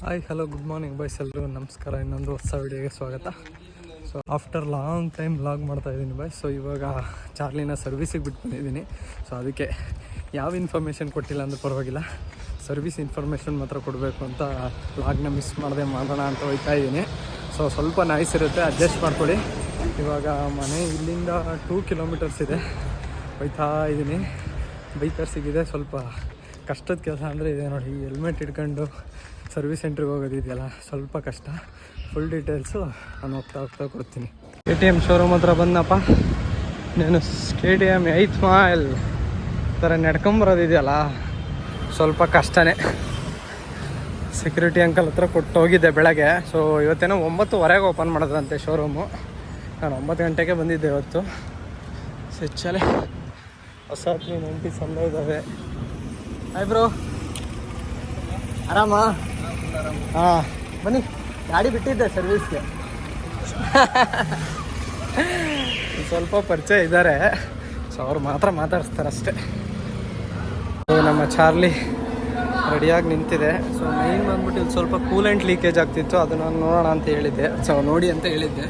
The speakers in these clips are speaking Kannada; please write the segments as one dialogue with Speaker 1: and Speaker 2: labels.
Speaker 1: Hi hello good morning boys ಎಲ್ಲರೂ ನಮಸ್ಕಾರ. ಇನ್ನೊಂದು ಹೊಸ ವಿಡಿಯೋಗೆ ಸ್ವಾಗತ. So after long time log ಮಾಡ್ತಾ ಇದ್ದೀನಿ ಬಾಯ್ ಸೊ ಇವಾಗ ಚಾರ್ಲಿನ ಸರ್ವಿಸಿಗೆ ಬಿಟ್ಟು ಬಂದಿದ್ದೀನಿ. ಸೊ ಅದಕ್ಕೆ ಯಾವ ಇನ್ಫಾರ್ಮೇಷನ್ ಕೊಟ್ಟಿಲ್ಲ ಅಂದ್ರೆ ಪರವಾಗಿಲ್ಲ. ಸರ್ವಿಸ್ ಇನ್ಫಾರ್ಮೇಷನ್ ಮಾತ್ರ ಕೊಡಬೇಕು ಅಂತ ಲಾಗ್ನ ಮಿಸ್ ಮಾಡದೆ ಮಾಡೋಣ ಅಂತ ಹೋಗ್ತಾ ಇದ್ದೀನಿ. ಸೊ ಸ್ವಲ್ಪ ನಾಯ್ಸ್ ಇರುತ್ತೆ ಅಡ್ಜಸ್ಟ್ ಮಾಡ್ಕೊಳ್ಳಿ. ಇವಾಗ ಮನೆ ಇಲ್ಲಿಂದ ಟೂ ಕಿಲೋಮೀಟರ್ಸ್ ಇದೆ. ಹೋಯ್ತಾ ಇದ್ದೀನಿ. ಬೈಕರ್ಸಿಗಿದೆ ಸ್ವಲ್ಪ ಕಷ್ಟದ ಕೆಲಸ ಅಂದರೆ ಇದೆ ನೋಡಿ ಹೆಲ್ಮೆಟ್ ಇಟ್ಕೊಂಡು ಸರ್ವಿಸ್ ಸೆಂಟ್ರಿಗೆ ಹೋಗೋದಿದೆಯಲ್ಲ, ಸ್ವಲ್ಪ ಕಷ್ಟ. ಫುಲ್ ಡೀಟೇಲ್ಸು ನಾನು ಹೋಗ್ತಾ ಹೋಗ್ತಾ ಕೊಡ್ತೀನಿ. ಕೆ ಟಿ ಎಂ ಶೋರೂಮ್ ಹತ್ರ ಬಂದಪ್ಪ ನಾನು ಕೆ ಟಿ ಎಂ ಐತ್ ಮೈಲ್ ಥರ ನಡ್ಕೊಂಬರೋದಿದೆಯಲ್ಲ, ಸ್ವಲ್ಪ ಕಷ್ಟನೇ. ಸೆಕ್ಯೂರಿಟಿ ಅಂಕಲ್ ಹತ್ರ ಕೊಟ್ಟು ಹೋಗಿದ್ದೆ ಬೆಳಗ್ಗೆ. ಸೊ ಇವತ್ತೇನೋ ಒಂಬತ್ತುವರೆಗೆ ಓಪನ್ ಮಾಡಿದ್ರಂತೆ ಶೋರೂಮು ನಾನು ಒಂಬತ್ತು ಗಂಟೆಗೆ ಬಂದಿದ್ದೆ ಇವತ್ತು. ಸ್ವಿಚ್ಚಲ್ಲಿ ಹೊಸ ತ್ರೀ ನೈಂಟಿ ಇದ್ದಾವೆ ಆಯ್ ಬ್ರೋ ಆರಾಮಾ? ಹಾಂ, ಬನ್ನಿ. ಗಾಡಿ ಬಿಟ್ಟಿದ್ದೆ ಸರ್ವಿಸ್ಗೆ. ಸ್ವಲ್ಪ ಪರಿಚಯ ಇದ್ದಾರೆ. ಸೊ ಅವ್ರು ಮಾತ್ರ ಮಾತಾಡಿಸ್ತಾರೆ ಅಷ್ಟೇ. ನಮ್ಮ ಚಾರ್ಲಿ ರೆಡಿಯಾಗಿ ನಿಂತಿದೆ. ಸೊ ಮೈನ್ ಬಂದ್ಬಿಟ್ಟು ಇಲ್ಲಿ ಸ್ವಲ್ಪ ಕೂಲೆಂಟ್ ಲೀಕೇಜ್ ಆಗ್ತಿತ್ತು. ಅದನ್ನು ನೋಡೋಣ ಅಂತ ಹೇಳಿದ್ದೆ. ಸೊ ನೋಡಿ ಅಂತ ಹೇಳಿದ್ದೆ.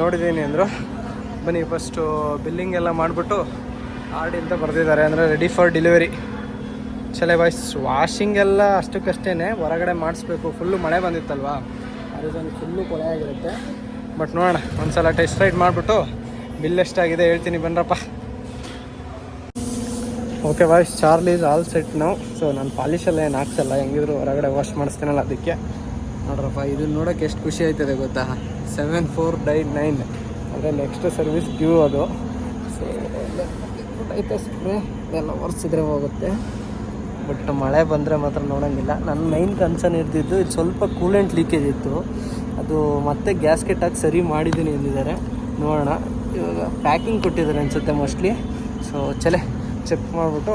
Speaker 1: ನೋಡಿದ್ದೀನಿ ಅಂದರು. ಬನ್ನಿ ಫಸ್ಟು ಬಿಲ್ಲಿಂಗ್ ಎಲ್ಲ ಮಾಡಿಬಿಟ್ಟು ಆರ್ಡಿ ಅಂತ ಬರೆದಿದ್ದಾರೆ. ಅಂದರೆ ರೆಡಿ ಫಾರ್ ಡೆಲಿವರಿ ಚಲೇ ಬಾಯ್ಸ್ ವಾಷಿಂಗ್ ಎಲ್ಲ ಅಷ್ಟಕ್ಕಷ್ಟೇ ಹೊರಗಡೆ ಮಾಡಿಸ್ಬೇಕು ಫುಲ್ಲು ಮಳೆ ಬಂದಿತ್ತಲ್ವ ಅದೊಂದು ಫುಲ್ಲು ಕೊಳೆ ಆಗಿರುತ್ತೆ ಬಟ್ ನೋಡೋಣ ಒಂದ್ಸಲ ಟೆಸ್ಟ್ ರೈಡ್ ಮಾಡಿಬಿಟ್ಟು ಬಿಲ್ ಎಷ್ಟಾಗಿದೆ ಹೇಳ್ತೀನಿ ಬನ್ರಪ್ಪ okay voice Charlie's all set ನಾವು ಸೊ ನಾನು ಪಾಲಿಶೆಲ್ಲ ಏನು ಹಾಕ್ಸಲ್ಲ ಹೆಂಗಿದ್ರು ಹೊರಗಡೆ ವಾಶ್ ಮಾಡಿಸ್ತೀನಲ್ಲ ಅದಕ್ಕೆ ನೋಡ್ರಪ್ಪ ಇದನ್ನ ನೋಡೋಕೆ ಎಷ್ಟು ಖುಷಿ ಆಯ್ತದೆ ಗೊತ್ತಾ ಸೆವೆನ್ ಫೋರ್ ಡೈಟ್ ನೈನ್ ಅಂದರೆ ನೆಕ್ಸ್ಟ್ ಸರ್ವಿಸ್ ಡ್ಯೂ ಅದು ಸೊ ಐತೆ ಸ್ಪ್ರೇ ಎಲ್ಲ ಒರೆಸಿದ್ರೆ ಹೋಗುತ್ತೆ ಬಟ್ ಮಳೆ ಬಂದರೆ ಮಾತ್ರ ನೋಡೋಂಗಿಲ್ಲ. ನನ್ನ ಮೈನ್ ಕನ್ಸರ್ನ್ ಇರ್ತಿದ್ದು ಇದು ಸ್ವಲ್ಪ ಕೂಲೆಂಟ್ ಲೀಕೇಜ್ ಇತ್ತು. ಅದು ಮತ್ತೆ ಗ್ಯಾಸ್ಕೆಟ್ ಹಾಕಿ ಸರಿ ಮಾಡಿದ್ದೀನಿ ಎಂದಿದ್ದಾರೆ ನೋಡೋಣ. ಇವಾಗ ಪ್ಯಾಕಿಂಗ್ ಕೊಟ್ಟಿದ್ದಾರೆ ಅನಿಸುತ್ತೆ ಮೋಸ್ಟ್ಲಿ ಸೊ ಚಲೆ. ಚೆಕ್ ಮಾಡಿಬಿಟ್ಟು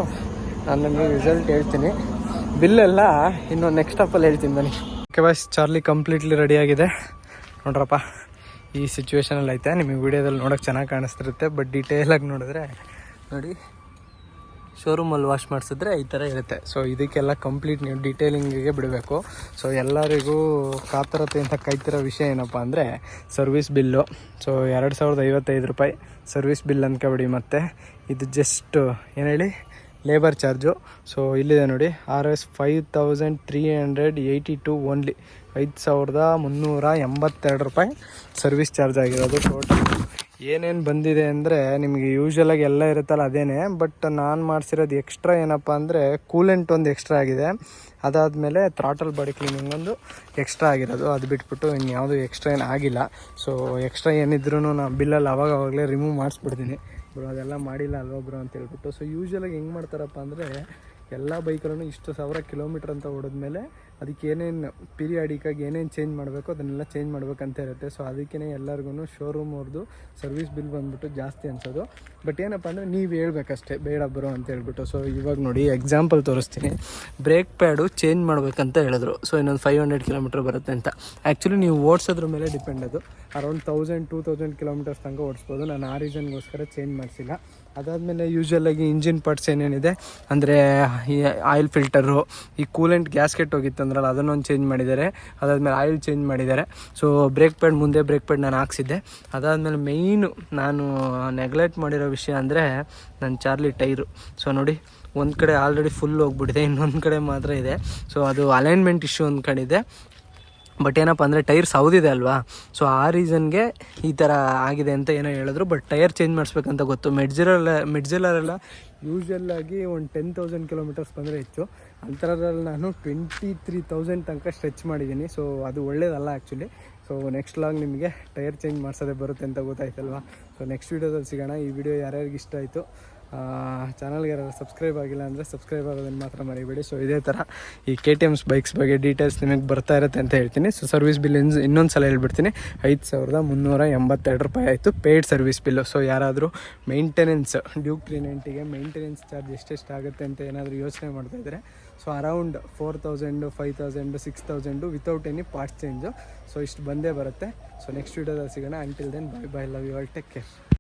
Speaker 1: ನಾನು ನಿಮಗೆ ರಿಸಲ್ಟ್ ಹೇಳ್ತೀನಿ. ಬಿಲ್ಲೆಲ್ಲ ಇನ್ನು ನೆಕ್ಸ್ಟ್ ಸ್ಟಾಪಲ್ಲಿ ಹೇಳ್ತೀನಿ ಬನ್ನಿ. ಓಕೆ ಬಾಯ್ಸ್ ಚಾರ್ಲಿ ಕಂಪ್ಲೀಟ್ಲಿ ರೆಡಿಯಾಗಿದೆ ನೋಡ್ರಪ್ಪ, ಈ ಸಿಚುವೇಶನಲ್ಲಿ ಐತೆ. ನಿಮಗೆ ವಿಡಿಯೋದಲ್ಲಿ ನೋಡೋಕೆ ಚೆನ್ನಾಗಿ ಕಾಣಿಸ್ತಿರುತ್ತೆ ಬಟ್ ಡೀಟೇಲಾಗಿ ನೋಡಿದ್ರೆ ನೋಡಿ. ಶೋರೂಮಲ್ಲಿ ವಾಶ್ ಮಾಡಿಸಿದ್ರೆ ಈ ಥರ ಇರುತ್ತೆ. ಸೊ ಇದಕ್ಕೆಲ್ಲ ಕಂಪ್ಲೀಟ್ ನೀವು ಡೀಟೇಲಿಂಗಿಗೆ ಬಿಡಬೇಕು. ಸೊ ಎಲ್ಲರಿಗೂ ಕಾತರತೆ ಅಂತ ಕಾಯ್ತಿರೋ ವಿಷಯ ಏನಪ್ಪ ಅಂದರೆ ಸರ್ವಿಸ್ ಬಿಲ್ಲು ಸೊ ಎರಡು ಸಾವಿರದ ಐವತ್ತೈದು ರೂಪಾಯಿ ಸರ್ವಿಸ್ ಬಿಲ್ ಅಂದ್ಕೊಬಿಡಿ ಮತ್ತು. ಇದು ಜಸ್ಟ್ ಏನು ಹೇಳಿ? ಲೇಬರ್ ಚಾರ್ಜು ಸೊ ಇಲ್ಲಿದೆ ನೋಡಿ. R S five thousand three hundred eighty two only ಐದು ಸಾವಿರದ ಮುನ್ನೂರ ಎಂಬತ್ತೆರಡು ರೂಪಾಯಿ ಸರ್ವಿಸ್ ಚಾರ್ಜ್ ಆಗಿರೋದು ಟೋಟಲ್ ಏನೇನು ಬಂದಿದೆ ಅಂದರೆ ನಿಮಗೆ ಯೂಶ್ವಲಾಗಿ ಎಲ್ಲ ಇರುತ್ತಲ್ಲ ಅದೇನೆ ಬಟ್ ನಾನು ಮಾಡಿಸಿರೋದು ಎಕ್ಸ್ಟ್ರಾ ಏನಪ್ಪ ಅಂದರೆ ಕೂಲೆಂಟ್ ಒಂದು ಎಕ್ಸ್ಟ್ರಾ ಆಗಿದೆ. ಅದಾದಮೇಲೆ ಥ್ರಾಟಲ್ ಬಾಡಿ ಕ್ಲೀನಿಂಗ್ ಒಂದು ಎಕ್ಸ್ಟ್ರಾ ಆಗಿರೋದು. ಅದು ಬಿಟ್ಬಿಟ್ಟು ಇನ್ಯಾವುದು ಎಕ್ಸ್ಟ್ರಾ ಏನು ಆಗಿಲ್ಲ. ಸೊ ಎಕ್ಸ್ಟ್ರಾ ಏನಿದ್ರೂ ನಾನು ಬಿಲ್ಲಲ್ಲಿ ಅವಾಗ ಅವಾಗಲೇ ರಿಮೂವ್ ಮಾಡಿಸ್ಬಿಡ್ತೀನಿ. ಬ್ರೋ, ಅದೆಲ್ಲ ಮಾಡಿಲ್ಲ ಅಲ್ವಾ ಬ್ರೋ ಅಂತ ಹೇಳ್ಬಿಟ್ಟು. ಸೊ ಯೂಶ್ವಲಾಗಿ ಹೆಂಗೆ ಮಾಡ್ತಾರಪ್ಪ ಅಂದರೆ ಎಲ್ಲ ಬೈಕಲ್ಲೂ ಇಷ್ಟು ಸಾವಿರ ಕಿಲೋಮೀಟ್ರ್ ಅಂತ ಹೊಡೆದ್ಮೇಲೆ ಅದಕ್ಕೆ ಏನೇನು ಪೀರಿಯಾಡಿಕಾಗಿ ಏನೇನು ಚೇಂಜ್ ಮಾಡಬೇಕು ಅದನ್ನೆಲ್ಲ ಚೇಂಜ್ ಮಾಡ್ಬೇಕಂತ ಇರುತ್ತೆ. ಸೊ ಅದಕ್ಕೇ ಎಲ್ಲರಿಗೂ ಶೋರೂಮ್ ಅವ್ರದ್ದು ಸರ್ವಿಸ್ ಬಿಲ್ ಬಂದ್ಬಿಟ್ಟು ಜಾಸ್ತಿ ಅನ್ಸೋದು. ಬಟ್ ಏನಪ್ಪ ಅಂದರೆ ನೀವು ಹೇಳ್ಬೇಕಷ್ಟೇ, ಬೇಡ ಬರೋ ಅಂತ ಹೇಳ್ಬಿಟ್ಟು. ಸೊ ಇವಾಗ ನೋಡಿ ಎಕ್ಸಾಂಪಲ್ ತೋರಿಸ್ತೀನಿ. ಬ್ರೇಕ್ ಪ್ಯಾಡು ಚೇಂಜ್ ಮಾಡಬೇಕಂತ ಹೇಳಿದ್ರು. ಸೊ ಇನ್ನೊಂದು ಫೈವ್ ಹಂಡ್ರೆಡ್ ಕಿಲೋಮೀಟ್ರ್ ಬರುತ್ತೆ ಅಂತ. ಆ್ಯಕ್ಚುಲಿ ನೀವು ಓಡಿಸೋದ್ರ ಮೇಲೆ ಡಿಪೆಂಡ್ ಅದು. Around thousand two thousand kilometres ತನಕ ಓಡಿಸ್ಬೋದು. ನಾನು ಆ ರೀಸನ್ಗೋಸ್ಕರ ಚೇಂಜ್ ಮಾಡಿಸಿಲ್ಲ. ಅದಾದಮೇಲೆ ಯೂಶ್ವಲಾಗಿ ಇಂಜಿನ್ ಪಾರ್ಟ್ಸ್ ಏನೇನಿದೆ, ಅಂದರೆ ಈ ಆಯಿಲ್ ಫಿಲ್ಟರು ಈ ಕೂಲೆಂಟ್ ಗ್ಯಾಸ್ಕೆಟ್ ಹೋಗಿತ್ತು ಅಂದ್ರಲ್ಲ ಅದನ್ನೊಂದು ಚೇಂಜ್ ಮಾಡಿದ್ದಾರೆ. ಅದಾದಮೇಲೆ ಆಯಿಲ್ ಚೇಂಜ್ ಮಾಡಿದ್ದಾರೆ. ಸೊ ಬ್ರೇಕ್ ಪ್ಯಾಡ್ ಮುಂದೆ ಬ್ರೇಕ್ ಪ್ಯಾಡ್ ನಾನು ಹಾಕ್ಸಿದ್ದೆ. ಅದಾದಮೇಲೆ ಮೇಯ್ನು ನಾನು ನೆಗ್ಲೆಕ್ಟ್ ಮಾಡಿರೋ ವಿಷಯ ಅಂದರೆ ನನ್ನ ಚಾರ್ಲಿ ಟೈರು. ಸೊ ನೋಡಿ, ಒಂದು ಕಡೆ ಆಲ್ರೆಡಿ ಫುಲ್ ಹೋಗ್ಬಿಟ್ಟಿದೆ, ಇನ್ನೊಂದು ಕಡೆ ಮಾತ್ರ ಇದೆ. ಸೊ ಅದು ಅಲೈನ್ಮೆಂಟ್ ಇಶ್ಯೂ ಒಂದು ಕಡೆ ಇದೆ ಬಟ್ ಏನಪ್ಪ ಅಂದರೆ ಟೈರ್ ಸೌದಿದೆ ಅಲ್ವಾ? ಸೊ ಆ ರೀಸನ್ಗೆ ಈ ಥರ ಆಗಿದೆ ಅಂತ ಏನೋ ಹೇಳಿದ್ರು. ಬಟ್ ಟೈರ್ ಚೇಂಜ್ ಮಾಡಿಸ್ಬೇಕಂತ ಗೊತ್ತು. ಮೆಡ್ಜಿಲಲ್ಲ ಮೆಡ್ಜಿಲರೆಲ್ಲ ಯೂಶ್ವಲ್ಲಾಗಿ ಒಂದು ಟೆನ್ ತೌಸಂಡ್ ಕಿಲೋಮೀಟರ್ಸ್ ಬಂದರೆ ಹೆಚ್ಚು. ಅಂಥದ್ರಲ್ಲಿ ನಾನು ಟ್ವೆಂಟಿ ತ್ರೀ ತೌಸಂಡ್ ತನಕ ಸ್ಟ್ರೆಚ್ ಮಾಡಿದ್ದೀನಿ. ಸೊ ಅದು ಒಳ್ಳೇದಲ್ಲ ಆ್ಯಕ್ಚುಲಿ ಸೊ ನೆಕ್ಸ್ಟ್ ಲಾಗ್ ನಿಮಗೆ ಟೈರ್ ಚೇಂಜ್ ಮಾಡಿಸೋದೇ ಬರುತ್ತೆ ಅಂತ ಗೊತ್ತಾಯ್ತಲ್ವಾ? ಸೊ ನೆಕ್ಸ್ಟ್ ವೀಡಿಯೋದಲ್ಲಿ ಸಿಗೋಣ. ಈ ವಿಡಿಯೋ ಯಾರ್ಯಾರಿಗೆ ಇಷ್ಟ ಆಯಿತು? ಚಾನಲ್ಗೆ ಯಾರು ಸಬ್ಸ್ಕ್ರೈಬ್ ಆಗಿಲ್ಲ ಅಂದರೆ ಸಬ್ಸ್ಕ್ರೈಬ್ ಆಗೋದನ್ನು ಮಾತ್ರ ಮರಿಬೇಡಿ. ಸೊ ಇದೇ ಥರ ಈ ಕೆ ಟಿ ಎಮ್ಸ್ ಬೈಕ್ಸ್ ಬಗ್ಗೆ ಡೀಟೇಲ್ಸ್ ನಿಮಗೆ ಬರ್ತಾ ಇರುತ್ತೆ ಅಂತ ಹೇಳ್ತೀನಿ. ಸೊ ಸರ್ವಿಸ್ ಬಿಲ್ ಇನ್ ಇನ್ನೊಂದು ಸಲ ಹೇಳ್ಬಿಡ್ತೀನಿ. ಐದು ಸಾವಿರದ ಮುನ್ನೂರ ಎಂಬತ್ತೆರಡು ರೂಪಾಯಿ ಆಯಿತು ಪೇಯ್ಡ್ ಸರ್ವಿಸ್ ಬಿಲ್ಲು ಸೊ ಯಾರಾದರೂ ಮೇಂಟೆನೆನ್ಸ್ ಡ್ಯೂಕ್ ತ್ರೀ ನೈಂಟಿಗೆ ಮೇಂಟೆನೆನ್ಸ್ ಚಾರ್ಜ್ ಎಷ್ಟೆಷ್ಟು ಆಗುತ್ತೆ ಅಂತ ಏನಾದರೂ ಯೋಚನೆ ಮಾಡ್ತಾಯಿದ್ರೆ so around four thousand five thousand six thousand without any parts change so ಇಷ್ಟು ಬಂದೇ ಬರುತ್ತೆ. ಸೊ ನೆಕ್ಸ್ಟ್ ವೀಡಿಯೋದಲ್ಲಿ ಸಿಗೋಣ. Until then bye bye love you all take care